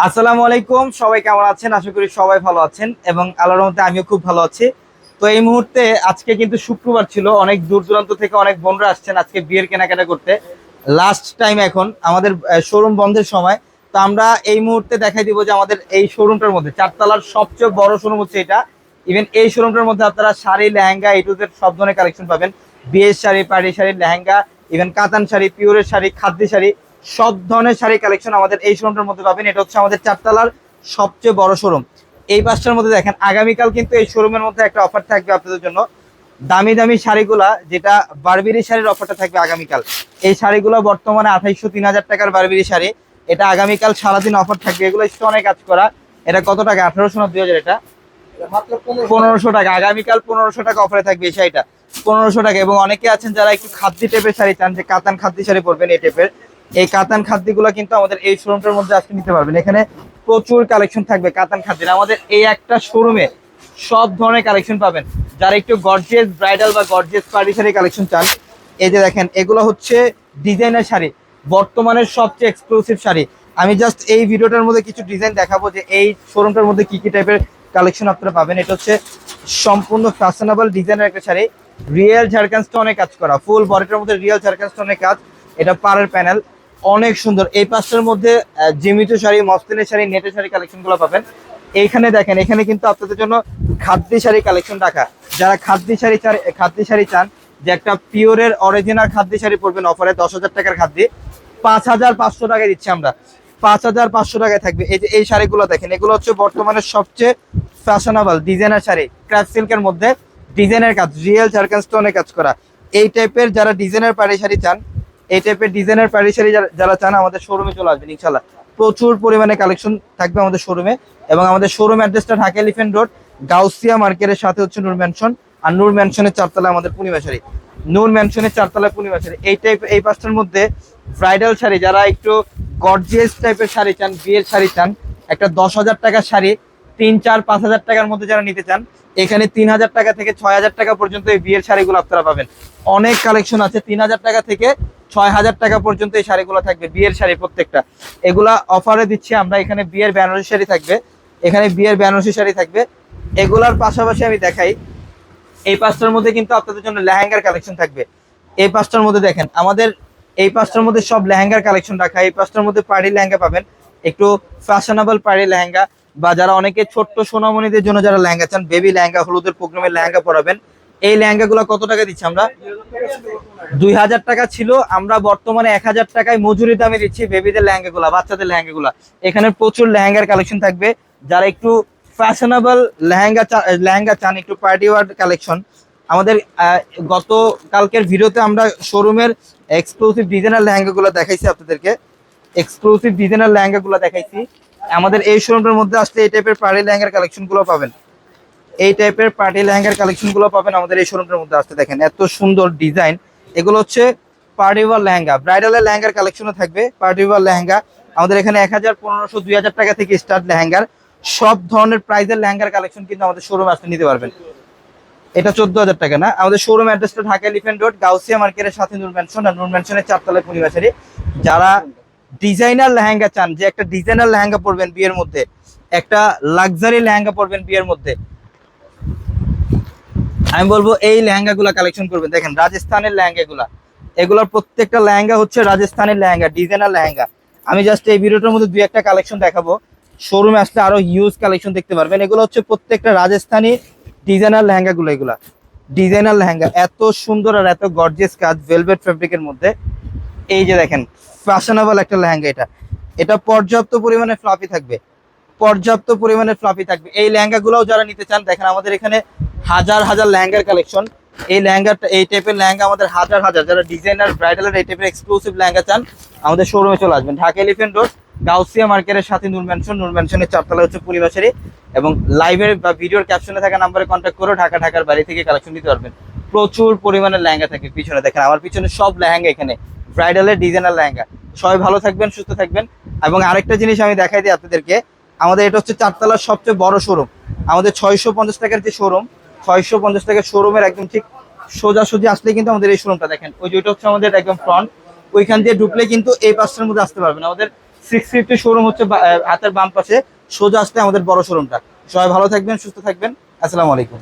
আসসালামু আলাইকুম, সবাই কেমন আছেন? আশা করি সবাই ভালো আছেন এবং আল্লাহর রহমতে আমিও খুব ভালো আছি। তো এই মুহূর্তে আজকে কিন্তু শুক্রবার ছিল, অনেক দূর দূরান্ত থেকে অনেক বোনরা আসছেন আজকে বিয়ের কেনাকাটা করতে। লাস্ট টাইম এখন, আমাদের শোরুম বন্ধের সময়। তো আমরা এই মুহূর্তে দেখাই দিব যে আমাদের এই শোরুমটার মধ্যে, চারতলার সবচেয়ে বড় শোরুম হচ্ছে এটা। ইভেন এই শোরুমটার মধ্যে আপনারা শাড়ি, লেহেঙ্গা এই সব ধরনের কালেকশন পাবেন। বিয়ের শাড়ি পাড়ি শাড়ি, লেহেঙ্গা ইভেন কাতান শাড়ি পিওরের শাড়ি খাদ্য শাড়ি। সব ধরনের শাড়ি কালেকশন আমাদের এই শোরুমটার মধ্যে পাবেন। এটা হচ্ছে আমাদের চারতলার সবচেয়ে বড় শোরুম এই পাঁচটার মধ্যে দেখেন আগামীকাল কিন্তু এই শোরুমের মধ্যে একটা অফার থাকবে আপনাদের জন্য। দামি দামি শাড়িগুলা যেটা বারবিরি শাড়ির অফারটা থাকবে আগামীকাল। এই শাড়িগুলো বর্তমানে আঠাইশশো তিন হাজার টাকার বারবিরি শাড়ি। এটা আগামীকাল সারাদিন অফার থাকবে। এগুলো স্টোনে কাজ করা। এটা কত টাকা? আঠারোশো না দুই হাজার এটা? পনেরোশো। টাকা। আগামীকাল পনেরোশো টাকা অফারে থাকবে এই শাড়িটা। পনেরোশো টাকা। এবং অনেকে আছেন যারা একটু খাদ্যি টাইপের শাড়ি চান যে কাতান খাদ্যি শাড়ি পরবেন এই টাইপের এই কাতান খাদ্যগুলো কিন্তু আমাদের এই শোরুমটার মধ্যে আজকে নিতে পারবেন। এখানে প্রচুর কালেকশন থাকবে কাতান খাদ্যের। আমাদের এই একটা শোরুমে সব ধরনের কালেকশন পাবেন। যারা একটু গর্জিয়াস ব্রাইডাল বা গর্জিয়াস পার্টি শাড়ি কালেকশন চান, এই যে দেখেন, এগুলো হচ্ছে ডিজাইনার শাড়ি। বর্তমানের সবচেয়ে এক্সক্লুসিভ শাড়ি। আমি জাস্ট এই ভিডিওটার মধ্যে কিছু ডিজাইন দেখাবো যে এই শোরুমটার মধ্যে কি কি টাইপের কালেকশন আপনারা পাবেন। এটা হচ্ছে সম্পূর্ণ ফ্যাশনেবল ডিজাইনের একটা শাড়ি। রিয়েল ঝাড়খান স্টোনে কাজ করা। ফুল বডিটার মধ্যে রিয়েল ঝাড়খান স্টোনের কাজ। এটা পাড়ের প্যানেল অনেক সুন্দর। এই পাঁচটার মধ্যে জিমিত শাড়ি মসলিনের শাড়ি, নেটের শাড়ি কালেকশনগুলো পাবেন। এইখানে দেখেন, এখানে কিন্তু আপনাদের জন্য খাদ্যি শাড়ি কালেকশন রাখা। যারা খাদ্যি শাড়ি চান খাদ্যি শাড়ি চান, যে একটা পিওরের অরিজিনাল খাদ্যি শাড়ি পড়বেন অফারে দশ হাজার টাকার খাদ্যি। পাঁচ হাজার পাঁচশো টাকায় দিচ্ছি আমরা। পাঁচ হাজার পাঁচশো টাকায় থাকবে। এই যে, এই শাড়িগুলো দেখেন, এগুলো হচ্ছে বর্তমানে সবচেয়ে ফ্যাশনেবল ডিজাইনার শাড়ি। ক্রাফ সিল্কের মধ্যে ডিজাইনের কাজ রিয়েল ঝাড়খান স্টোনের কাজ করা। এই টাইপের যারা ডিজাইনার পাড়ি শাড়ি চান এই টাইপের ডিজাইনের পাড়ি শাড়ি যারা- যারা চান আমাদের শোরুমে চলে আসবেন ইনশাল্লাহ প্রচুর পরিমাণে কালেকশন থাকবে আমাদের শোরুমে এবং আমাদের শোরুম অ্যাড্রেসটা ঢাকা এলিফেন্ট রোড গাউসিয়া মার্কেটের সাথে হচ্ছে নূর ম্যানশন আর নূর ম্যানশনের চারতলা আমাদের পূর্ণিমা শাড়ি নূর ম্যানশনের চারতলা পূর্ণিমা শাড়ি এই টাইপ এই পাঁচটার মধ্যে ব্রাইডাল শাড়ি, যারা একটু গর্জিয়াস টাইপের শাড়ি চান, বিয়ের শাড়ি চান, একটা দশ হাজার টাকার শাড়ি তিন, চার, পাঁচ হাজার টাকার মধ্যে যারা নিতে চান, এখানে তিন হাজার টাকা থেকে ছয় হাজার টাকা পর্যন্ত এই বিয়ের শাড়িগুলো আপনারা পাবেন। অনেক কালেকশন আছে, তিন হাজার টাকা থেকে ছয় হাজার টাকা পর্যন্ত এই শাড়িগুলো থাকবে, বিয়ের শাড়ি প্রত্যেকটা। এগুলা অফারে দিচ্ছি আমরা, এখানে বিয়ের বেনারসি শাড়ি থাকবে, এখানে বিয়ের বেনারসি শাড়ি থাকবে। এগুলার পাশাপাশি আমি দেখাই, এই পাঁচটার মধ্যে কিন্তু আপনাদের জন্য লেহেঙ্গার কালেকশন থাকবে। এই পাঁচটার মধ্যে দেখেন, আমাদের এই পাঁচটার মধ্যে সব লেহেঙ্গার কালেকশন রাখা, এই পাঁচটার মধ্যে পাড়ি লেহেঙ্গা পাবেন, একটু ফ্যাশনেবল পাড়ি লেহেঙ্গা বা যারা অনেকে ছোট্ট সোনামণিদের জন্য যারা লেহেঙ্গা চান বেবি লেহেঙ্গা, হলুদের প্রোগ্রামে লেহেঙ্গা পরাবেন, এই লেহেঙ্গাগুলো কত টাকা দিচ্ছি আমরা? দুই হাজার টাকা ছিল, আমরা বর্তমানে এক হাজার টাকায় মজুরি দামে দিচ্ছি বেবিদের লেহেঙ্গাগুলা, বাচ্চাদের লেহেঙ্গাগুলা। এখানে প্রচুর লেহেঙ্গার কালেকশন থাকবে। যারা একটু ফ্যাশনেবল লেহেঙ্গা লেহেঙ্গা চান, একটু পার্টি ওয়ার্ড কালেকশন আমাদের গত কালকের ভিডিওতে আমরা শোরুমের এক্সক্লুসিভ ডিজাইনার লেহেঙ্গাগুলো দেখাইছি আপনাদেরকে। এক্সক্লুসিভ ডিজাইনার লেহেঙ্গাগুলো দেখাইছি। আমাদের এই শোরুমটার মধ্যে আসলে এই টাইপের পার্টি লেহেঙ্গার কালেকশনগুলো পাবেন। এই টাইপের পার্টি লেহেঙ্গার কালেকশনগুলো পাবেন আমাদের এই শোরুমটার মধ্যে আসতে দেখেন। এত সুন্দর ডিজাইন এগুলো হচ্ছে পার্টি ওয়ার লেহেঙ্গা ব্রাইডালের লেহেঙ্গার কালেকশনও থাকবে পার্টি ওয়ার লেহেঙ্গা। আমাদের এখানে এক হাজার পনেরোশো, দুই হাজার টাকা থেকে স্টার্ট লেহেঙ্গার। সব ধরনের প্রাইজের লেহেঙ্গার কালেকশন কিন্তু আমাদের শোরুমে আসতে নিতে পারবেন। এটা চোদ্দ হাজার টাকা না? আমাদের শোরুম অ্যাড্রেসটা ঢাকা এলিফেন্ট রোড গাউসিয়া মার্কেটের সাথে নূর আর নূর চারতলায় পরিবেশারি যারা ডিজাইনার লেহেঙ্গা চান, যে একটা ডিজাইনার লেহেঙ্গা পরবেন বিয়ের মধ্যে, একটা লাক্সারি লেহেঙ্গা পরবেন বিয়ের মধ্যে। আমি বলব, এই লেহেঙ্গাগুলো কালেকশন করবেন। দেখেন, রাজস্থানের লেহেঙ্গাগুলা। এগুলোর প্রত্যেকটা লেহেঙ্গা হচ্ছে রাজস্থানের লেহেঙ্গা, ডিজাইনার লেহেঙ্গা। আমি জাস্ট এই ভিডিওটার মধ্যে দুই একটা কালেকশন দেখাবো। শোরুমে আসলে আরও হিউজ কালেকশন দেখতে পারবেন। এগুলো হচ্ছে প্রত্যেকটা রাজস্থানী ডিজাইনার লেহেঙ্গাগুলো এগুলা। ডিজাইনার লেহেঙ্গা, এত সুন্দর আর এত গর্জিয়াস কাজ ভেলভেট ফেব্রিকের মধ্যে। এই যে দেখেন ফ্যাশনেবল একটা লেহেঙ্গা এটা। এটা পর্যাপ্ত পরিমাণে ফ্লাফি থাকবে। পর্যাপ্ত পরিমাণে ফ্লাফি থাকবে। এই লেহেঙ্গাগুলোও যারা নিতে চান, দেখেন আমাদের এখানে হাজার হাজার লেহেঙ্গার কালেকশন এই লেহেঙ্গাটা এই টাইপের লেহেঙ্গা আমাদের হাজার হাজার। যারা ডিজাইনার ব্রাইডালের এই টাইপের এক্সক্লুসিভ লেহেঙ্গা চান, আমাদের শোরুমে চলে আসবেন। ঢাকা এলিফেন্ট রোড গাউসিয়া মার্কেটের সাথে নূর ম্যানশন নূর ম্যানশনের চারতলা হচ্ছে পরিবাসারি এবং লাইভের বা ভিডিওর ক্যাপশনে থাকা নাম্বারে কন্ট্যাক্ট করে ঢাকা, ঢাকার বাড়ি থেকে কালেকশন নিতে পারবেন। প্রচুর পরিমাণে লেহেঙ্গা থাকে পিছনে। দেখেন, আমার পিছনে সব লেহেঙ্গা এখানে। ব্রাইডালের ডিজাইনার লেহেঙ্গা। সবাই ভালো থাকবেন, সুস্থ থাকবেন। এবং আরেকটা জিনিস আমি দেখাই দিই আপনাদেরকে। আমাদের এটা হচ্ছে চারতলার সবচেয়ে বড় শোরুম আমাদের ছয়শো পঞ্চাশ টাকার যে শোরুম ছয়শো পঞ্চাশ টাকার শোরুমের একদম ঠিক সোজাসুজি আসলে কিন্তু আমাদের এই শোরুমটা দেখেন। ওই যে ওইটা হচ্ছে আমাদের একদম ফ্রন্ট ওইখান দিয়ে ঢুকলে কিন্তু এই পাঁচটার মধ্যে আসতে পারবেন। আমাদের সিক্স ফিফটি শোরুম হচ্ছে হাতের বাম পাশে সোজা আসলে আমাদের বড় শোরুমটা সবাই ভালো থাকবেন, সুস্থ থাকবেন। আসসালামু আলাইকুম।